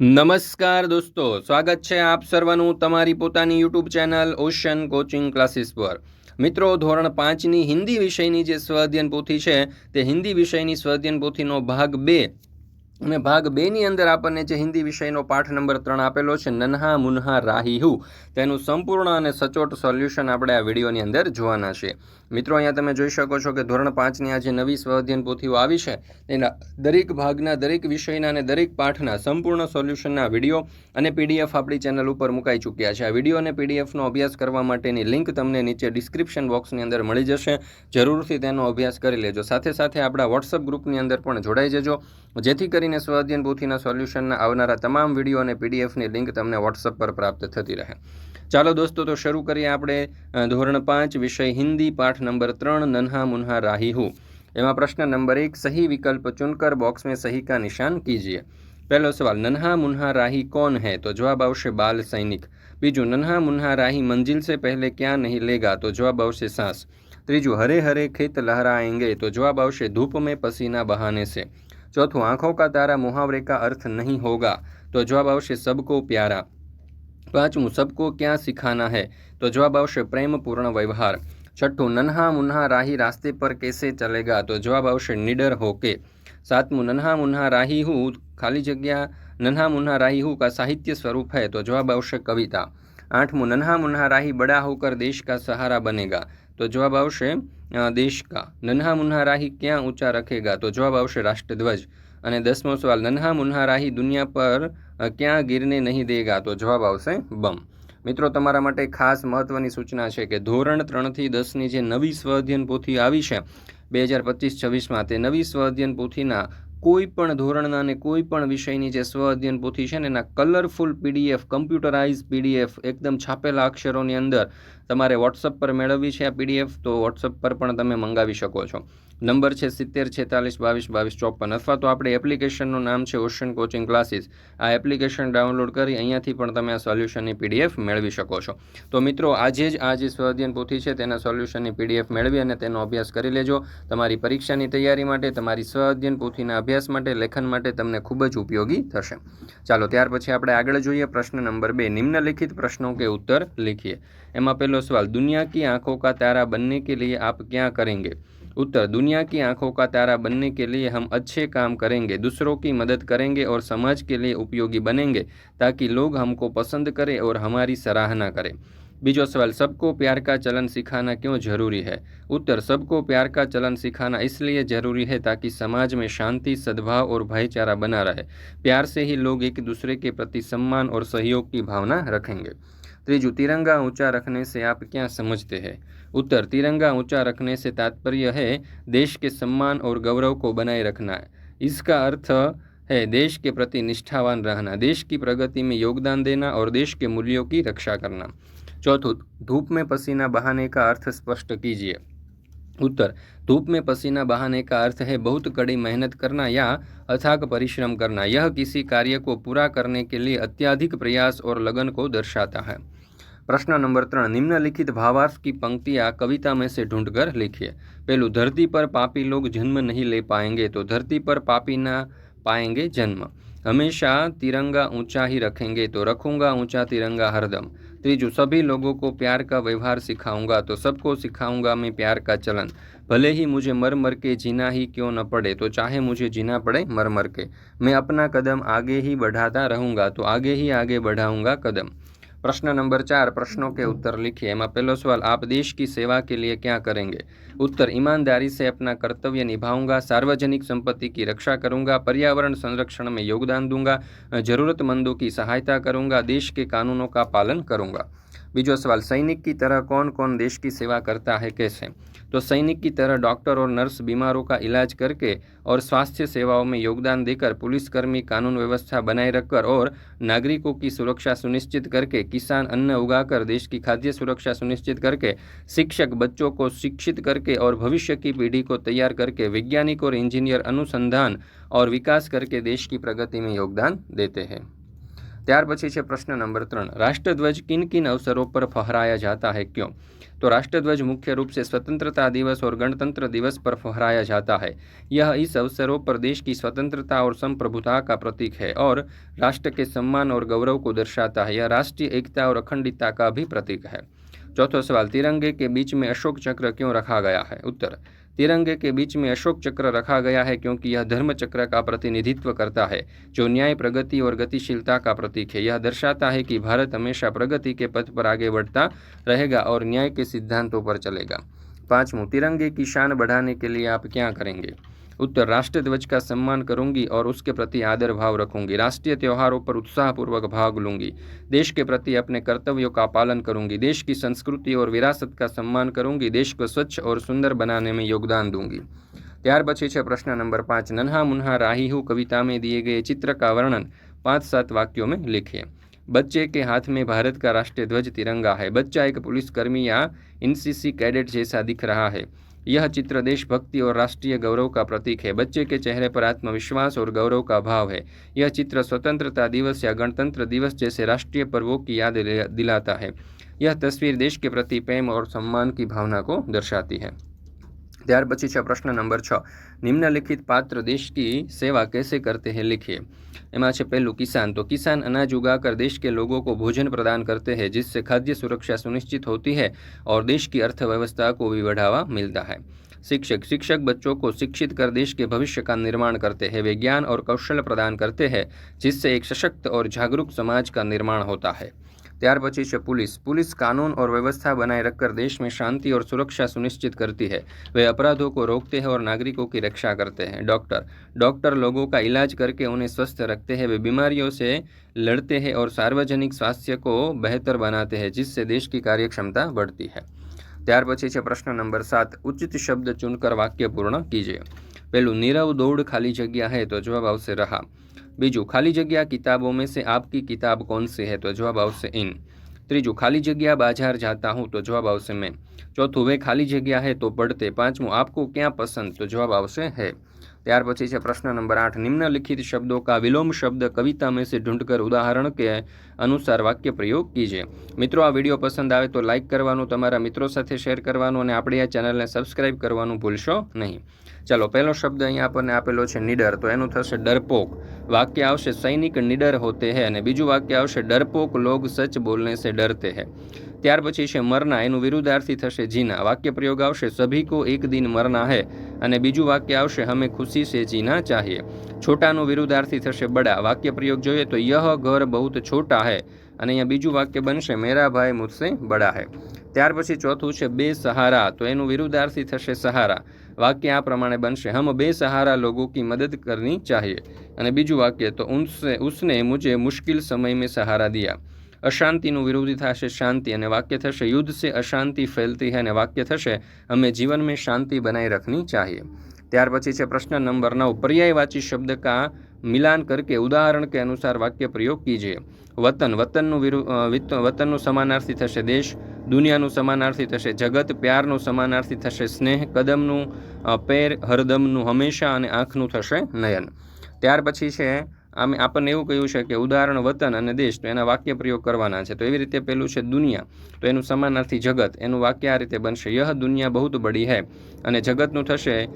નમસ્કાર દોસ્તો, સ્વાગત છે આપ સર્વનું તમારી પોતાની YouTube channel ocean coaching classes પર. મિત્રો, ધોરણ પાંચની હિન્દી વિષયની જે સ્વઅધ્યયન પોથી છે, તે હિન્દી વિષયની સ્વઅધ્યયન પોથીનો ભાગ બે અને ભાગ બેની અંદર આપણને જે હિન્દી વિષયનો પાઠ નંબર ત્રણ આપેલો છે, નન્હા મુન્હા રાહીહુ તેનું સંપૂર્ણ અને સચોટ સોલ્યુશન આપણે આ વિડીયોની અંદર જોવાના છે. મિત્રો, અહીંયા તમે જોઈ શકો છો કે ધોરણ પાંચની આ જે નવી સ્વઅધ્યયન પોથીઓ આવી છે, તેના દરેક ભાગના, દરેક વિષયના અને દરેક પાઠના સંપૂર્ણ સોલ્યુશનના વીડિયો અને પીડીએફ આપણી ચેનલ ઉપર મુકાઈ ચૂક્યા છે. આ વીડિયો અને પીડીએફનો અભ્યાસ કરવા માટેની લિંક તમને નીચે ડિસ્ક્રિપ્શન બોક્સની અંદર મળી જશે. જરૂરથી તેનો અભ્યાસ કરી લેજો. સાથે સાથે આપણા વોટ્સઅપ ગ્રુપની અંદર પણ જોડાઈ જજો. જેથી કરીને સ્વાધ્યન પોથીના સોલ્યુશનના આવનારા તમામ વીડિયો અને પીડીએફની લિંક તમને વોટ્સઅપ પર પ્રાપ્ત થતી રહે. ચાલો દોસ્તો, તો શરૂ કરીએ આપણે ધોરણ પાંચ, વિષય હિન્દી, પાઠ નંબર ત્રણ, નન્હા મુન્હા રાહી એમાં પ્રશ્ન નંબર એક, સહી વિકલ્પ ચુનકર બોક્સ સહી કા નિશાન કીજીએ? પહેલો સવાલ, નન્હા મુન્હા રાહી કોણ હૈ? તો જવાબ આવશે બાલ સૈનિક. બીજું, નન્હા મુન્હા રાહી મંજિલ સે પહેલે ક્યાં નહીં લેગા? તો જવાબ આવશે સાસ. ત્રીજું, હરે હરે ખેત લહેરાએંગે તો જવાબ આવશે ધૂપ મેં પસીના બહાને સે. चौथों, आँखों का तारा मुहावरे का अर्थ नहीं होगा तो जवाब आवश्य सबको प्यारा। पांचवों, सबको क्या सिखाना है? तो जवाब आवश्य प्रेमपूर्ण व्यवहार। छठू, नन्हा मुन्हा राही रास्ते पर कैसे चलेगा? तो जवाब आवश्य निडर होके। सातमू नन्हा मुन्हा राही हूँ, खाली जगह, नन्हा मुन्हा राही हूँ का साहित्य स्वरूप है तो जवाब आवश्य कविता। आठमू नन्हा मुन्हा राही बड़ा होकर देश का सहारा बनेगा तो जवाब आवश्य દેશ કા? નન્હા મુન્હા રાહી ક્યાં ઊંચા રખેગા? તો જવાબ આવશે રાષ્ટ્રધ્વજ. અને દસમો સવાલ, નન્હા મુન્હા રાહી દુનિયા પર ક્યાં ગીરને નહીં દેગા? તો જવાબ આવશે બમ. મિત્રો, તમારા માટે ખાસ મહત્ત્વની સૂચના છે કે ધોરણ ત્રણથી દસની જે નવી સ્વ અધ્યયન પોથી આવી છે બે હજાર પચીસ છવ્વીસમાં, તે નવી સ્વઅધ્યયન પોથીના કોઈ પણ ધોરણના અને કોઈ પણ વિષયની જે સ્વ અધ્યયન પોથી છે ને, એના કલરફુલ પીડીએફ કમ્પ્યુટરાઇઝ પીડીએફ એકદમ છાપેલા અક્ષરોની અંદર તમારે વોટ્સઅપ પર મેળવવી છે આ પીડીએફ તો વોટ્સઅપ પર પણ તમે મંગાવી શકો છો. નંબર છે સિત્તેર, છેતાલીસ, બાવીસ બાવીસ, ચોપન અથવા તો આપણે એપ્લિકેશનનું નામ છે ઓશન કોચિંગ ક્લાસીસ. આ એપ્લિકેશન ડાઉનલોડ કરી અહીંયાથી પણ તમે આ સોલ્યુશનની પીડીએફ મેળવી શકો છો. તો મિત્રો, આજે જ આ જે સ્વાધ્યન પોથી છે તેના સોલ્યુશનની પીડીએફ મેળવી અને તેનો અભ્યાસ કરી લેજો. તમારી પરીક્ષાની તૈયારી માટે, તમારી સ્વાધ્યન પોથીના અભ્યાસ માટે, લેખન માટે તમને ખૂબ જ ઉપયોગી થશે. ચાલો, ત્યાર પછી આપણે આગળ જોઈએ પ્રશ્ન નંબર બે, નિમ્નલિખિત પ્રશ્નો કે ઉત્તર લખીએ. એમાં પહેલો पहला सवाल, दुनिया की आँखों का तारा बनने के लिए आप क्या करेंगे? उत्तर, दुनिया की आँखों का तारा बनने के लिए हम अच्छे काम करेंगे, दूसरों की मदद करेंगे और समाज के लिए उपयोगी बनेंगे, ताकि लोग हमको पसंद करें और हमारी सराहना करें। बीजो सवाल, सबको प्यार का चलन सिखाना क्यों ज़रूरी है? उत्तर, सबको प्यार का चलन सिखाना इसलिए ज़रूरी है ताकि समाज में शांति, सद्भाव और भाईचारा बना रहे। प्यार से ही लोग एक दूसरे के प्रति सम्मान और सहयोग की भावना रखेंगे। त्रिजु, तिरंगा ऊँचा रखने से आप क्या समझते हैं? उत्तर, तिरंगा ऊँचा रखने से तात्पर्य है देश के सम्मान और गौरव को बनाए रखना। इसका अर्थ है देश के प्रति निष्ठावान रहना, देश की प्रगति में योगदान देना और देश के मूल्यों की रक्षा करना। चौथो, धूप में पसीना बहाने का अर्थ स्पष्ट कीजिए। उत्तर, धूप में पसीना बहाने का अर्थ है बहुत कड़ी मेहनत करना या अथाक परिश्रम करना। यह किसी कार्य को पूरा करने के लिए अत्याधिक प्रयास और लगन को दर्शाता है। प्रश्न नंबर ત્રણ निम्नलिखित भावार्थ की पंक्तियाँ कविता में से ढूंढकर लिखिए पहलू धरती पर पापी लोग जन्म नहीं ले पाएंगे तो धरती पर पापी ना पाएंगे जन्म हमेशा तिरंगा ऊंचा ही रखेंगे तो रखूंगा ऊंचा तिरंगा हरदम त्रीजू सभी लोगों को प्यार का व्यवहार सिखाऊंगा तो सबको सिखाऊंगा मैं प्यार का चलन भले ही मुझे मर मर के जीना ही क्यों न पड़े तो चाहे मुझे जीना पड़े मर मर के मैं अपना कदम आगे ही बढ़ाता रहूंगा तो आगे ही आगे बढ़ाऊंगा कदम प्रश्न नंबर चार प्रश्नों के उत्तर लिखिए एम पहलो सवाल आप देश की सेवा के लिए क्या करेंगे उत्तर ईमानदारी से अपना कर्तव्य निभाऊंगा सार्वजनिक संपत्ति की रक्षा करूंगा पर्यावरण संरक्षण में योगदान दूंगा जरूरतमंदों की सहायता करूंगा देश के कानूनों का पालन करूंगा बीजो सवाल सैनिक की तरह कौन कौन देश की सेवा करता है कैसे तो सैनिक की तरह डॉक्टर और नर्स बीमारों का इलाज करके और स्वास्थ्य सेवाओं में योगदान देकर पुलिसकर्मी कानून व्यवस्था बनाए रखकर और नागरिकों की सुरक्षा सुनिश्चित करके किसान अन्न उगाकर देश की खाद्य सुरक्षा सुनिश्चित करके शिक्षक बच्चों को शिक्षित करके और भविष्य की पीढ़ी को तैयार करके वैज्ञानिक और इंजीनियर अनुसंधान और विकास करके देश की प्रगति में योगदान देते हैं। ત્યાર પછી છે પ્રશ્ન નંબર ત્રણ राष्ट्रध्वज किन किन अवसरों पर फहराया जाता है क्यों तो राष्ट्रध्वज मुख्य रूप से स्वतंत्रता दिवस और गणतंत्र दिवस पर फहराया जाता है यह इस अवसरों पर देश की स्वतंत्रता और संप्रभुता का प्रतीक है और राष्ट्र के सम्मान और गौरव को दर्शाता है यह राष्ट्रीय एकता और अखंडता का भी प्रतीक है चौथा सवाल तिरंगे के बीच में अशोक चक्र क्यों रखा गया है उत्तर तिरंगे के बीच में अशोक चक्र रखा गया है क्योंकि यह धर्म चक्र का प्रतिनिधित्व करता है, जो न्याय, प्रगति और गतिशीलता का प्रतीक है। यह दर्शाता है कि भारत हमेशा प्रगति के पथ पर आगे बढ़ता रहेगा और न्याय के सिद्धांतों पर चलेगा। पाँचवों तिरंगे की शान बढ़ाने के लिए आप क्या करेंगे? उत्तर राष्ट्र ध्वज का सम्मान करूंगी और उसके प्रति आदर भाव रखूंगी राष्ट्रीय त्योहारों पर उत्साहपूर्वक भाग लूंगी देश के प्रति अपने कर्तव्यों का पालन करूंगी देश की संस्कृति और विरासत का सम्मान करूंगी देश को स्वच्छ और सुंदर बनाने में योगदान दूंगी ત્યાર પછી છે પ્રશ્ન નંબર પાંચ નન્હા મુન્હા રાહી હું कविता में दिए गए चित्र का वर्णन पाँच सात वाक्यों में लिखिए बच्चे के हाथ में भारत का राष्ट्रीय ध्वज तिरंगा है बच्चा एक पुलिसकर्मी या एनसीसी कैडेट जैसा दिख रहा है यह चित्र देशभक्ति और राष्ट्रीय गौरव का प्रतीक है। बच्चे के चेहरे पर आत्मविश्वास और गौरव का भाव है। यह चित्र स्वतंत्रता दिवस या गणतंत्र दिवस जैसे राष्ट्रीय पर्वों की याद दिलाता है। यह तस्वीर देश के प्रति प्रेम और सम्मान की भावना को दर्शाती है। ત્યાર પછી છે પ્રશ્ન નંબર છ નિમ્નલિખિત પાત્ર देश की सेवा कैसे करते हैं लिखिए એમાં છે પહેલું કિસાન તો किसान अनाज उगाकर देश के लोगों को भोजन प्रदान करते हैं जिससे खाद्य सुरक्षा सुनिश्चित होती है और देश की अर्थव्यवस्था को भी बढ़ावा मिलता है शिक्षक शिक्षक बच्चों को शिक्षित कर देश के भविष्य का निर्माण करते हैं वे ज्ञान और कौशल प्रदान करते हैं जिससे एक सशक्त और जागरूक समाज का निर्माण होता है त्यार પછી से पुलिस पुलिस कानून और व्यवस्था बनाए रखकर देश में शांति और सुरक्षा सुनिश्चित करती है वे अपराधों को रोकते हैं और नागरिकों की रक्षा करते हैं डॉक्टर डॉक्टर लोगों का इलाज करके उन्हें स्वस्थ रखते हैं वे बीमारियों से लड़ते हैं और सार्वजनिक स्वास्थ्य को बेहतर बनाते हैं जिससे देश की कार्यक्षमता बढ़ती है त्यार પછી से प्रश्न नंबर सात उचित शब्द चुनकर वाक्य पूर्ण कीजिए पहलू नीरव दौड़ खाली जगह है तो जवाब આવશે रहा बीजू, खाली जगह किताबों में से आपकी किताब कौन सी है? तो जवाब आवश्यक इन। तीजू खाली जगह बाज़ार जाता हूँ तो जवाब आवश्यक मैं चौथों वे खाली जगह है तो पढ़ते पांचमू आपको क्या पसंद तो जवाब आवश्यक है ત્યાર પછી છે પ્રશ્ન નંબર આઠ. નિમ્નલિખિત શબ્દો કા વિલોમ શબ્દ કવિતા મેં સે ઢૂંઢકર ઉદાહરણ કે અનુસાર વાક્ય પ્રયોગ કીજે. મિત્રો, આ વીડિયો પસંદ આવે તો લાઇક કરવાનું, તમારા મિત્રો સાથે શેર કરવાનું અને આપણે આ ચેનલને સબસ્ક્રાઇબ કરવાનું ભૂલશો નહીં. ચાલો, પહેલો શબ્દ અહીંયા આપણને આપેલો છે નિડર. તો એનું થશે ડરપોક. વાક્ય આવશે, સૈનિક નિડર હોતે હે અને બીજું વાક્ય આવશે, ડરપોક લોગ સચ બોલને સે ડરતે હે. ત્યાર પછી છે મરના, એનું વિરુદ્ધાર્થી થશે જીના. વાક્ય પ્રયોગ આવશે, સભી કો એક દિન મરના હે. અને બીજું વાક્ય આવશે, હમે ખુશી સે જીના ચાહીએ. છોટાનું વિરુદ્ધાર્થી થશે બડા. વાક્ય પ્રયોગ જોઈએ તો, યહ ઘર બહુત છોટા હે. અને અહીંયા બીજું વાક્ય બનશે, મેરા ભાઈ મુજસે બડા હે. ત્યાર પછી ચોથું છે, બે સહારા. તો એનું વિરુદ્ધાર્થી થશે સહારા. વાક્ય આ પ્રમાણે બનશે, હમ બે સહારા લોકો કી મદદ કરની ચાહીએ. અને બીજું વાક્ય, તો ઉનસે, ઉસને મુજે મુશ્કિલ સમય મેં સહારા દિયા. અશાંતિનું વિરોધી થશે શાંતિ અને વાક્ય થશે યુદ્ધ સે અશાંતિ ફેલતી હૈ અને વાક્ય થશે, અમે જીવન મેં શાંતિ બનાવી રખની ચાહીએ. ત્યાર પછી છે પ્રશ્ન નંબર નવ, પર્યાયવાચી શબ્દ કા મિલાન કરકે ઉદાહરણ કે અનુસાર વાક્ય પ્રયોગ કીજીએ વતન, વતનનું વિરુ વતનનું સમાનાર્થી થશે દેશ, દુનિયાનું સમાનાર્થી થશે જગત, પ્યારનું સમાનાર્થી થશે સ્નેહ, કદમનું પેર, હરદમનું હંમેશા અને આંખનું થશે નયન. ત્યાર પછી છે આમ આપણને એવું કહ્યું છે કે ઉદાહરણ વતન અને દેશ, તો એના વાક્ય પ્રયોગ કરવાના છે. તો એવી રીતે પેલું છે દુનિયા, તો એનું સમાનાર્થી જગત. એનું વાક્ય આ રીતે બનશે, યહ દુનિયા બહુ બડી હૈ. અને જગતનું થશે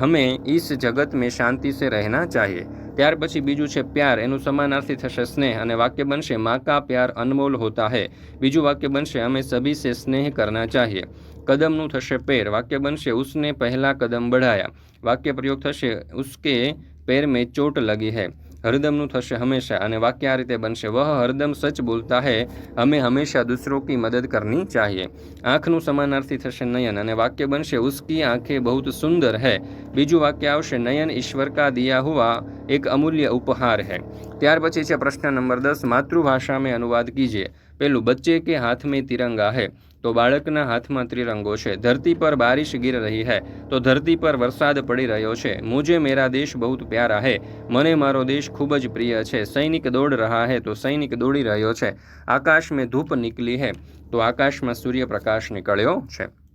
હમે ઈસ જગત મેં શાંતિ સે રહેના ચાહીએ ત્યાર પછી બીજું છે પ્યાર, એનું સમાનાર્થી થશે સ્નેહ. અને વાક્ય બનશે, મા કા પ્યાર અનમોલ હોતા હૈ. બીજું વાક્ય બનશે અમે સભી સે સ્નેહ કરના ચાહીએ કદમનું થશે પેર. વાક્ય બનશે, ઉસને પહેલા કદમ બઢાયા. વાક્ય પ્રયોગ થશે, ઉસકે પેર મેં ચોટ લગી હૈ. હરદમનું થશે હંમેશા અને વાક્ય આ રીતે બનશે, વહ હરદમ સચ બોલતા હૈ, અમે હંમેશા દૂસરો કી મદદ કરની ચાહીએ. આંખનું સમાનાર્થી થશે નયન અને વાક્ય બનશે, ઉસકી આંખે બહુત સુંદર હે. બીજું વાક્ય આવશે, નયન ઈશ્વર કા દિયા હુઆ એક અમૂલ્ય ઉપહાર હે. ત્યાર પછી છે પ્રશ્ન નંબર દસ, માતૃભાષા મેં અનુવાદ કીજીએ પહેલું બચ્ચે કે હાથ મેં તિરંગા હૈ. તો બાળકના હાથમાં ત્રિરંગો છે. ધરતી પર બારિશ ગીર રહી હૈ, તો ધરતી પર વરસાદ પડી રહ્યો છે. મુજે મેરા દેશ બહુ પ્યારા હે. મને મારો દેશ ખૂબ જ પ્રિય છે. સૈનિક દોડ રહ્યા હે, તો સૈનિક દોડી રહ્યો છે. આકાશ મેં ધૂપ નીકળી હૈ, તો આકાશમાં સૂર્યપ્રકાશ નીકળ્યો છે.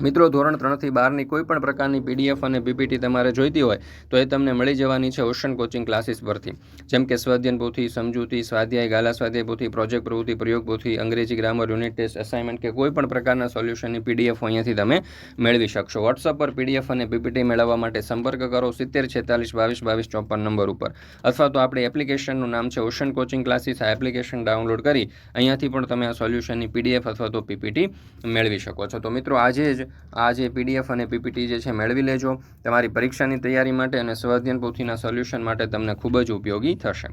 મિત્રો, ધોરણ ત્રણથી બારની કોઈ પણ પ્રકારની પીડીએફ અને પીપીટી તમારે જોઈતી હોય, તો એ તમને મળી જવાની છે ઓશન કોચિંગ ક્લાસીસ પરથી. જેમ કે સ્વાધ્યન પોથી, સમજૂતી, સ્વાધ્યાય ગાલા સ્વાધ્યાય પોથી પ્રોજેક્ટ પ્રવૃત્તિ, પ્રયોગ પોથી, અંગ્રેજી ગ્રામર યુનિટ ટેસ્ટ અસાઇનમેન્ટ કે કોઈ પણ પ્રકારના સોલ્યુશનની પીડીએફ અહીંયાથી તમે મેળવી શકશો. વોટ્સઅપ પર પીડીએફ અને પીપીટી મેળવવા માટે સંપર્ક કરો સિત્તેર, છેતાલીસ, બાવીસ બાવીસ, ચોપન નંબર ઉપર. અથવા તો આપણી એપ્લિકેશનનું નામ છે ઓશન કોચિંગ ક્લાસીસ આ એપ્લિકેશન ડાઉનલોડ કરી અહીંયાથી પણ તમે આ સોલ્યુશનની પીડીએફ અથવા તો પીપીટી મેળવી શકો છો. તો મિત્રો, આજે જ જ આ જે પીડીએફ અને પીપીટી જે છે, મેળવી લેજો. તમારી પરીક્ષાની તૈયારી માટે અને સ્વાધ્યન પોથીના સોલ્યુશન માટે તમને ખૂબ જ ઉપયોગી થશે.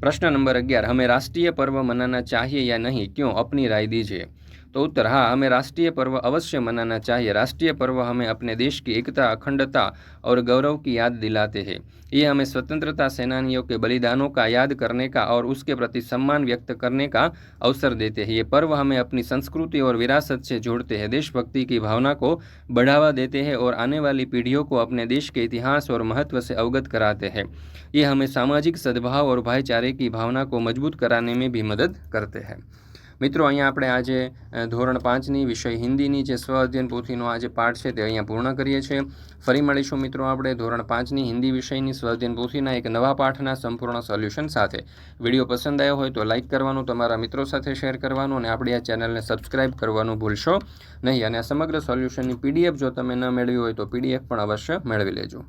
પ્રશ્ન નંબર અગિયાર. અમે રાષ્ટ્રીય પર્વ મનાના ચાહીએ યા નહીં? ક્યો? અપની રાય દીજીએ तो उत्तर हाँ हमें राष्ट्रीय पर्व अवश्य मनाना चाहिए। राष्ट्रीय पर्व हमें अपने देश की एकता, अखंडता और गौरव की याद दिलाते हैं। ये हमें स्वतंत्रता सेनानियों के बलिदानों का याद करने का और उसके प्रति सम्मान व्यक्त करने का अवसर देते हैं। ये पर्व हमें अपनी संस्कृति और विरासत से जोड़ते हैं। देशभक्ति की भावना को बढ़ावा देते हैं और आने वाली पीढ़ियों को अपने देश के इतिहास और महत्व से अवगत कराते हैं। ये हमें सामाजिक सद्भाव और भाईचारे की भावना को मज़बूत कराने में भी मदद करते हैं। મિત્રો, અહીંયા આપણે આજે ધોરણ પાંચની વિષય હિન્દીની જે સ્વ અધ્યયન પોથીનો આ જે પાઠ છે તે અહીંયા પૂર્ણ કરીએ છીએ. ફરી મળીશું મિત્રો આપણે ધોરણ પાંચની હિન્દી વિષયની સ્વ અધ્યયન પોથીના એક નવા પાઠના સંપૂર્ણ સોલ્યુશન સાથે. વીડિયો પસંદ આવ્યો હોય તો લાઇક કરવાનું, તમારા મિત્રો સાથે શેર કરવાનું અને આપણી આ ચેનલને સબસ્ક્રાઇબ કરવાનું ભૂલશો નહીં. અને આ સમગ્ર સોલ્યુશનની પીડીએફ જો તમે ન મેળવી હોય તો પીડીએફ પણ અવશ્ય મેળવી લેજો.